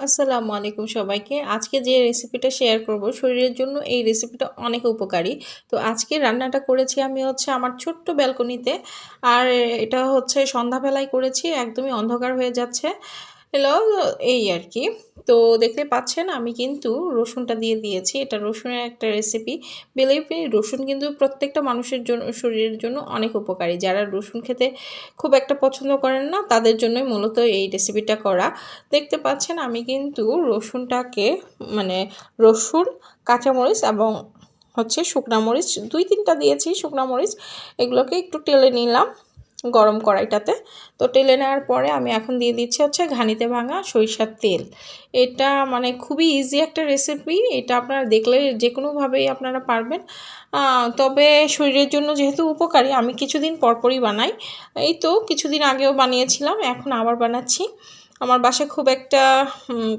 আসসালামু আলাইকুম সবাইকে। আজকে যে রেসিপিটা শেয়ার করব, শরীরের জন্য এই রেসিপিটা অনেক উপকারী। তো আজকে রান্নাটা করেছি আমি হচ্ছে আমার ছোট্ট ব্যালকনিতে আর এটা হচ্ছে সন্ধ্যাবেলায় করেছি, একদমই অন্ধকার হয়ে যাচ্ছে। এলো এই আর কি। তো দেখতে পাচ্ছেন, আমি কিন্তু রসুনটা দিয়ে দিয়েছি। এটা রসুনের একটা রেসিপি বিলিভ রসুন কিন্তু প্রত্যেকটা মানুষের জন্য শরীরের জন্য অনেক উপকারী। যারা রসুন খেতে খুব একটা পছন্দ করেন না, তাদের জন্যই মূলত এই রেসিপিটা করা। দেখতে পাচ্ছেন, আমি কিন্তু রসুনটাকে মানে রসুন, কাঁচামরিচ এবং হচ্ছে শুকনা মরিচ, দুই তিনটা দিয়েছি শুকনা মরিচ। এগুলোকে একটু টেলে নিলাম। গরম কড়াইটাতে। তো টেলে নেওয়ার পরে আমি এখন দিয়ে দিচ্ছি হচ্ছে ঘানিতে ভাঙা সরিষার তেল। এটা মানে খুবই ইজি একটা রেসিপি এটা আপনারা দেখলে যে কোনোভাবেই আপনারা পারবেন। তবে শরীরের জন্য যেহেতু উপকারী, আমি কিছুদিন পরপরই বানাই। এই তো কিছুদিন আগেও বানিয়েছিলাম, এখন আবার বানাচ্ছি। আমার বাসায় খুব একটা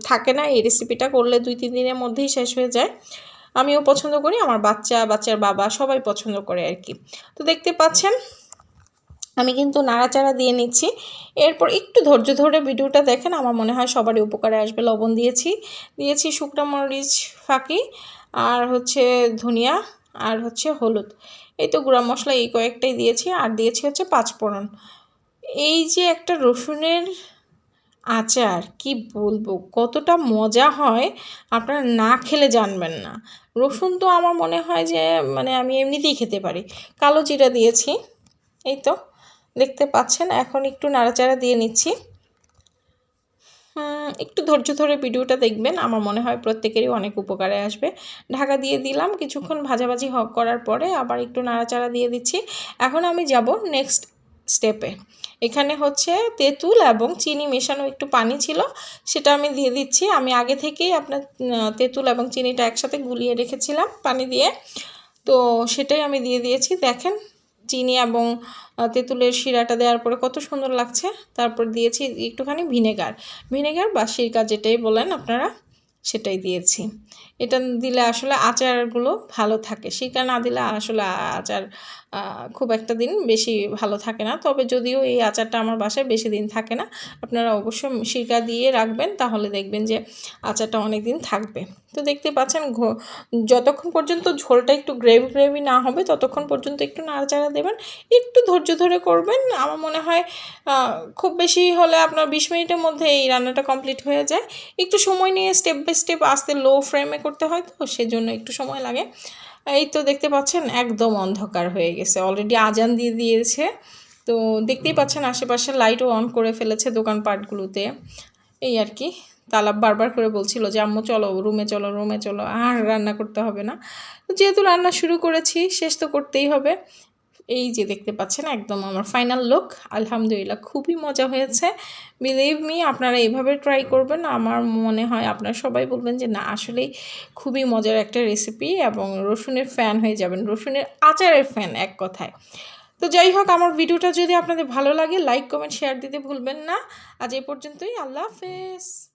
থাকে না, এই রেসিপিটা করলে দুই, তিন দিনের মধ্যেই শেষ হয়ে যায়। আমিও পছন্দ করি, আমার বাচ্চা, বাচ্চার বাবা সবাই পছন্দ করে আর কি। তো দেখতে পাচ্ছেন আমি কিন্তু নাড়াচাড়া দিয়ে নিচ্ছি। এরপর একটু ধৈর্য ধরে ভিডিওটা দেখেন, আমার মনে হয় সবারই উপকারে আসবে। লবণ দিয়েছি দিয়েছি শুকনো মরিচ ফাঁকি, আর হচ্ছে ধনিয়া, আর হচ্ছে হলুদ। এই তো গুঁড়া মশলা এই কয়েকটাই দিয়েছি, আর দিয়েছি হচ্ছে পাঁচফোড়ন। এই যে একটা রসুনের আচার, কি বলব, কতটা মজা হয়, আপনারা না খেলে জানবেন না। রসুন তো আমার মনে হয় যে মানে আমি এমনিতেই খেতে পারি। কালো জিরা দিয়েছি, এই তো। দেখতে পাচ্ছেন, এখন একটু নাড়াচাড়া দিয়ে নিচ্ছি। একটু ধৈর্য ধরে ভিডিওটা দেখবেন, আমার মনে হয় প্রত্যেকেরই অনেক উপকারে আসবে। ঢাকা দিয়ে দিলাম, কিছুক্ষণ ভাজাভাজি হক করার পরে আবার একটু নাড়াচাড়া দিয়ে দিচ্ছি। এখন আমি যাব নেক্সট স্টেপে এখানে হচ্ছে তেঁতুল এবং চিনি মেশানো একটু পানি ছিল, সেটা আমি দিয়ে দিচ্ছি। আমি আগে থেকেই আপনার তেঁতুল এবং চিনিটা একসাথে গুলিয়ে রেখেছিলাম পানি দিয়ে। তো সেটাই আমি দিয়ে দিয়েছি। দেখেন চিনি এবং তেঁতুলের শিরাটা দেওয়ার পরে কত সুন্দর লাগছে। তারপর দিয়েছি একটুখানি ভিনেগার। ভিনেগার বা সিরকা যেটাই বলেন আপনারা। সেটাই দিয়েছি। এটা দিলে আসলে আচারগুলো ভালো থাকে। সিরকা না দিলে আসলে আচার খুব একটা দিন বেশি ভালো থাকে না। তবে যদিও এই আচারটা আমার বাসায় বেশি দিন থাকে না, আপনারা অবশ্যই সিরকা দিয়ে রাখবেন, তাহলে দেখবেন যে আচারটা অনেক দিন থাকবে। তো দেখতে পাচ্ছেন যতক্ষণ পর্যন্ত ঝোলটা একটু গ্রেভি গ্রেভি না হবে, ততক্ষণ পর্যন্ত একটু নাড়াচাড়া দেবেন। একটু ধৈর্য ধরে করবেন। আমার মনে হয় খুব বেশি হলে আপনার বিশ মিনিটের মধ্যে এই রান্নাটা কমপ্লিট হয়ে যায়। একটু সময় নিয়ে স্টেপ বাই স্টেপ আস্তে লো ফ্রেমে করতে হয় তো, সেজন্য একটু সময় লাগে। এই তো দেখতে পাচ্ছেন একদম অন্ধকার হয়ে গেছে। অলরেডি আজান দিয়ে দিয়েছে। তো দেখতেই পাচ্ছেন আশেপাশে লাইটও অন করে ফেলেছে দোকানপাটগুলোতে এই আর কি। তালাব বারবার করে বলছিল যে, আম্মু, চলো, রুমে চলো রুমে চলো, আর রান্না করতে হবে না। যেহেতু রান্না শুরু করেছি, শেষ তো করতেই হবে। এই যে দেখতে পাচ্ছেন একদম আমার ফাইনাল লুক আলহামদুলিল্লাহ খুবই মজা হয়েছে। বিলিভ মি আপনারা এইভাবে ট্রাই করবেন, আমার মনে হয় আপনারা সবাই বলবেন যে, না, আসলেই খুবই মজার একটা রেসিপি এবং রসুনের ফ্যান হয়ে যাবেন, রসুনের আচারের ফ্যান এক কথায়। তো যাই হোক, আমার ভিডিওটা যদি আপনাদের ভালো লাগে লাইক কমেন্ট শেয়ার দিতে ভুলবেন না। আজ এই পর্যন্তই, আল্লাহ হাফেজ।